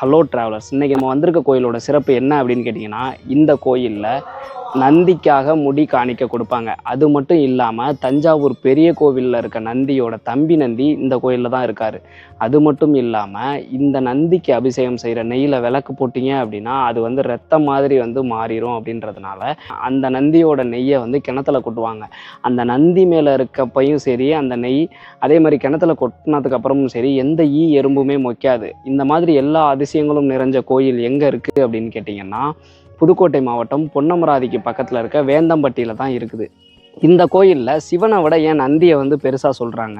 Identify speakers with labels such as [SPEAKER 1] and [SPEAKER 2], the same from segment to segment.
[SPEAKER 1] Hello travellers இன்றைக்கி நம்ம வந்திருக்க கோயிலோட சிறப்பு என்ன அப்படின்னு கேட்டிங்கன்னா இந்த கோயிலில் நந்திக்காக முடி காணிக்க கொடுப்பாங்க. அது மட்டும் இல்லாமல் தஞ்சாவூர் பெரிய கோவிலில் இருக்க நந்தியோட தம்பி நந்தி இந்த கோயிலில் தான் இருக்கார். அது மட்டும் இல்லாமல் இந்த நந்திக்கு அபிஷேகம் செய்கிற நெய்யில் விளக்கு போட்டிங்க அப்படின்னா அது வந்து ரத்தம் மாதிரி வந்து மாறிடும் அப்படின்றதுனால அந்த நந்தியோட நெய்யை வந்து கிணத்துல கொட்டுவாங்க. அந்த நந்தி மேலே இருக்கப்பையும் சரி அந்த நெய் அதே மாதிரி கிணத்துல கொட்டினதுக்கு அப்புறமும் சரி எந்த ஈ எறும்புமே மொய்க்காது. இந்த மாதிரி எல்லா அதிசயங்களும் நிறைஞ்ச கோயில் எங்கே இருக்குது அப்படின்னு கேட்டிங்கன்னா புதுக்கோட்டை மாவட்டம் பொன்னமராதிக்கு பக்கத்தில் இருக்க வேந்தம்பட்டியில் தான் இருக்குது. இந்த கோயிலில் சிவனை விட ஏன் நந்தியை வந்து பெருசாக சொல்கிறாங்க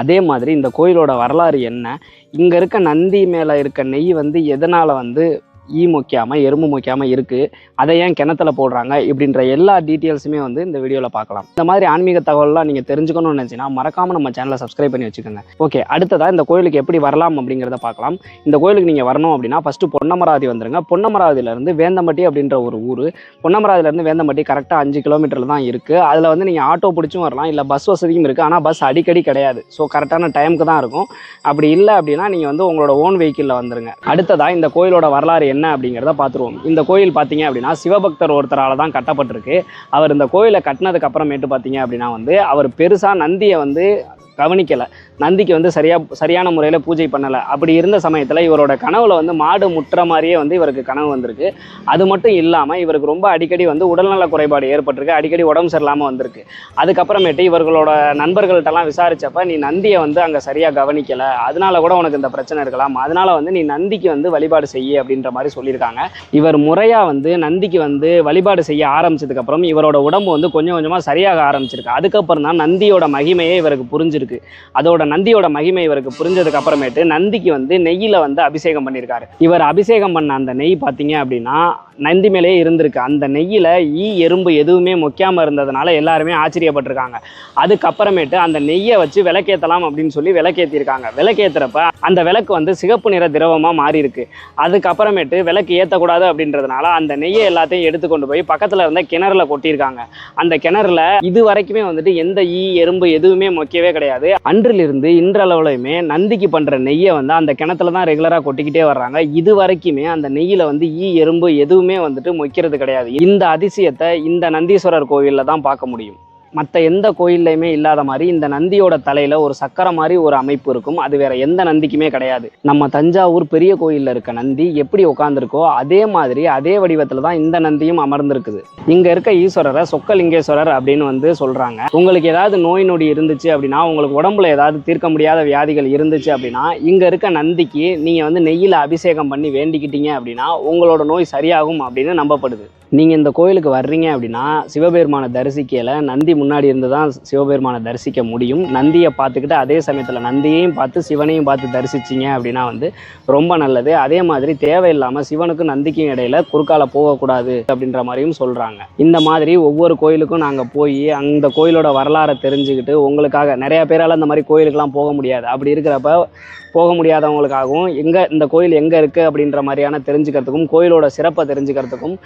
[SPEAKER 1] அதே மாதிரி இந்த கோயிலோட வரலாறு என்ன? இங்கே இருக்க நந்தி மேலே இருக்க நெய் வந்து எதனால் வந்து ஈ மொக்காமல் எறும்பு மொக்காமல் இருக்குது அதை ஏன் கிணத்துல போடுறாங்க? இப்படின்ற எல்லா டீட்டெயில்ஸுமே வந்து இந்த வீடியோவில் பார்க்கலாம். இந்த மாதிரி ஆன்மீக தகவல்லாம் நீங்கள் தெரிஞ்சுக்கணும்னு நினச்சின்னா மறக்காமல் நம்ம சேனலை சப்ஸ்கிரைப் பண்ணி வச்சுக்கோங்க. ஓகே அடுத்ததாக இந்த கோயிலுக்கு எப்படி வரலாம் அப்படிங்கிறத பார்க்கலாம். இந்த கோயிலுக்கு நீங்கள் வரணும் அப்படின்னா ஃபஸ்ட்டு பொன்னமராதி வந்துருங்க. பொன்னமராதியிலேருந்து வேந்தம்பட்டி அப்படின்ற ஒரு ஊர். பொன்னமராதியிலேருந்து வேந்தம்பட்டி கரெக்டாக அஞ்சு கிலோமீட்டரில் தான் இருக்குது அதில் வந்து நீங்கள் ஆட்டோ பிடிச்சும் வரலாம். இல்லை பஸ் வசதியும் இருக்குது ஆனால் பஸ் அடிக்கடி கிடையாது. ஸோ கரெக்டான டைமுக்கு தான் இருக்கும். அப்படி இல்லை அப்படின்னா நீங்கள் வந்து உங்களோட ஓன் வெஹிக்கிளில் வந்துருங்க. அடுத்ததாக இந்த கோயிலோட வரலாறு என்ன அப்படிங்கிறத பார்த்துருவோம். இந்த கோயில் பார்த்தீங்க அப்படின்னா சிவபக்தர் ஒருத்தரால் தான் கட்டப்பட்டிருக்கு. அவர் இந்த கோயிலை கட்டினதுக்கப்புறமேட்டு பார்த்தீங்க அப்படின்னா வந்து அவர் பெருசாக நந்தியை வந்து கவனிக்கலை. நந்திக்கு வந்து சரியாக சரியான முறையில் பூஜை பண்ணலை. அப்படி இருந்த சமயத்தில் இவரோட கனவுல வந்து மாடு முட்டுற மாதிரியே வந்து இவருக்கு கனவு வந்திருக்கு. அது மட்டும் இல்லாமல் இவருக்கு ரொம்ப அடிக்கடி வந்து உடல்நல குறைபாடு ஏற்பட்டிருக்கு. அடிக்கடி உடம்பு சரியில்லாமல் வந்திருக்கு. அதுக்கப்புறமேட்டு இவர்களோட நண்பர்கள்ட்டெல்லாம் விசாரித்தப்ப நீ நந்தியை வந்து அங்கே சரியாக கவனிக்கலை. அதனால கூட உனக்கு இந்த பிரச்சனை இருக்கலாம். அதனால வந்து நீ நந்திக்கு வந்து வழிபாடு செய்ய அப்படின்ற மாதிரி சொல்லியிருக்காங்க. இவர் முறையாக வந்து நந்திக்கு வந்து வழிபாடு செய்ய ஆரம்பிச்சதுக்கப்புறம் இவரோட உடம்பு வந்து கொஞ்சம் கொஞ்சமாக சரியாக ஆரம்பிச்சிருக்கு. அதுக்கப்புறம் தான் நந்தியோட மகிமையே இவருக்கு புரிஞ்சிருக்கு. அதோட நந்தியோட மகிமை இவருக்கு புரிஞ்சதுக்கு அப்புறமேட்டு நந்திக்கு வந்து நெய்யில் வந்து அபிஷேகம் பண்ணியிருக்காரு. இவர் அபிஷேகம் பண்ண அந்த நெய் பார்த்தீங்க அப்படின்னா நந்தி மேலேயே இருந்திருக்கு. அந்த நெய்யில் ஈ எறும்பு எதுவுமே மொக்காமல் இருந்ததுனால எல்லாருமே ஆச்சரியப்பட்டிருக்காங்க. அதுக்கப்புறமேட்டு அந்த நெய்யை வச்சு விளக்கேற்றலாம் அப்படின்னு சொல்லி விளக்கேற்றிருக்காங்க விளக்கேற்றுறப்ப அந்த விளக்கு வந்து சிகப்பு நிற திரவமாக மாறி இருக்கு அதுக்கப்புறமேட்டு விளக்கு ஏற்றக்கூடாது அப்படின்றதுனால அந்த நெய்யை எல்லாத்தையும் எடுத்து கொண்டு போய் பக்கத்தில் இருந்த கிணறுல கொட்டியிருக்காங்க. அந்த கிணறுல இது வரைக்குமே வந்துட்டு எந்த ஈ எறும்பு எதுவுமே மொக்கவே கிடையாது. அன்றிலிருந்து இன்றளவுலையுமே நந்திக்கு பண்ற நெய்யை வந்து அந்த கிணத்துல தான் ரெகுலராக கொட்டிக்கிட்டே வர்றாங்க. இது வரைக்குமே அந்த நெய்யில வந்து ஈ எறும்பு எதுவுமே வந்துட்டு மொக்கிறது கிடையாது. இந்த அதிசயத்தை இந்த நந்தீஸ்வரர் கோவிலில் தான் பார்க்க முடியும். மற்ற எந்த கோயில்லையுமே இல்லாத மாதிரி இந்த நந்தியோட தலையில ஒரு சக்கரை மாதிரி ஒரு அமைப்பு இருக்கும். அது வேற எந்த நந்திக்குமே கிடையாது. நம்ம தஞ்சாவூர் பெரிய கோயில்ல இருக்க நந்தி எப்படி உட்காந்துருக்கோ அதே மாதிரி அதே வடிவத்துல தான் இந்த நந்தியும் அமர்ந்திருக்குது. இங்க இருக்க ஈஸ்வரரை சொக்கலிங்கேஸ்வரர் அப்படின்னு வந்து சொல்றாங்க. உங்களுக்கு ஏதாவது நோய் நொடி இருந்துச்சு அப்படின்னா உங்களுக்கு உடம்புல ஏதாவது தீர்க்க முடியாத வியாதிகள் இருந்துச்சு அப்படின்னா இங்க இருக்க நந்திக்கு நீங்க வந்து நெய்யில அபிஷேகம் பண்ணி வேண்டிக்கிட்டீங்க அப்படின்னா உங்களோட நோய் சரியாகும் அப்படின்னு நம்பப்படுது. நீங்கள் இந்த கோயிலுக்கு வர்றீங்க அப்படின்னா சிவபெருமானை தரிசிக்கல நந்தி முன்னாடி இருந்து தான் சிவபெருமானை தரிசிக்க முடியும். நந்தியை பார்த்துக்கிட்டு அதே சமயத்தில் நந்தியையும் பார்த்து சிவனையும் பார்த்து தரிசிச்சிங்க அப்படின்னா வந்து ரொம்ப நல்லது. அதே மாதிரி தேவையில்லாமல் சிவனுக்கும் நந்திக்கும் இடையில குறுக்கால போகக்கூடாது அப்படின்ற மாதிரியும் சொல்கிறாங்க இந்த மாதிரி ஒவ்வொரு கோயிலுக்கும் நாங்கள் போய் அந்த கோயிலோட வரலாறை தெரிஞ்சுக்கிட்டு உங்களுக்காக நிறையா பேரால் இந்த மாதிரி கோயிலுக்கெல்லாம் போக முடியாது. அப்படி இருக்கிறப்ப போக முடியாதவங்களுக்காகவும் எங்கே இந்த கோயில் எங்கே இருக்குது அப்படின்ற மாதிரியான தெரிஞ்சுக்கிறதுக்கும் கோயிலோட சிறப்பை தெரிஞ்சுக்கிறதுக்கும்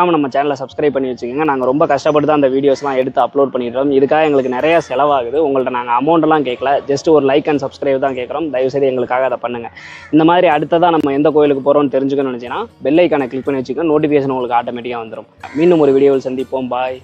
[SPEAKER 1] மறக்காமல் நம்ம சேனலை சப்ஸ்கிரைப் பண்ணி வச்சுக்கோங்க. நாங்கள் ரொம்ப கஷ்டப்பட்டு தான் அந்த வீடியோஸ்லாம் எடுத்து அப்லோட் பண்ணிடுறோம் இதுக்காக எங்களுக்கு நிறைய செலவாகுது. உங்கள்ட்ட நாங்கள் அமௌண்ட்லாம் கேட்கல ஜஸ்ட் ஒரு லைக் அண்ட் சப்ஸ்கிரைப் தான் கேட்குறோம் தயவுசெய்து எங்களுக்காக அதை பண்ணுங்கள் இந்த மாதிரி அடுத்ததாக நம்ம எந்த கோயிலுக்கு போகிறோம்னு தெரிஞ்சுக்கணும்னு நினச்சினா பெல்லைக்கான கிளிக் பண்ணி வச்சுக்கோங்க. நோட்டிஃபிகேஷன் உங்களுக்கு ஆட்டோமேட்டிக்காக வந்துடும் மீண்டும் ஒரு வீடியோவில் சந்திப்போம். பாய்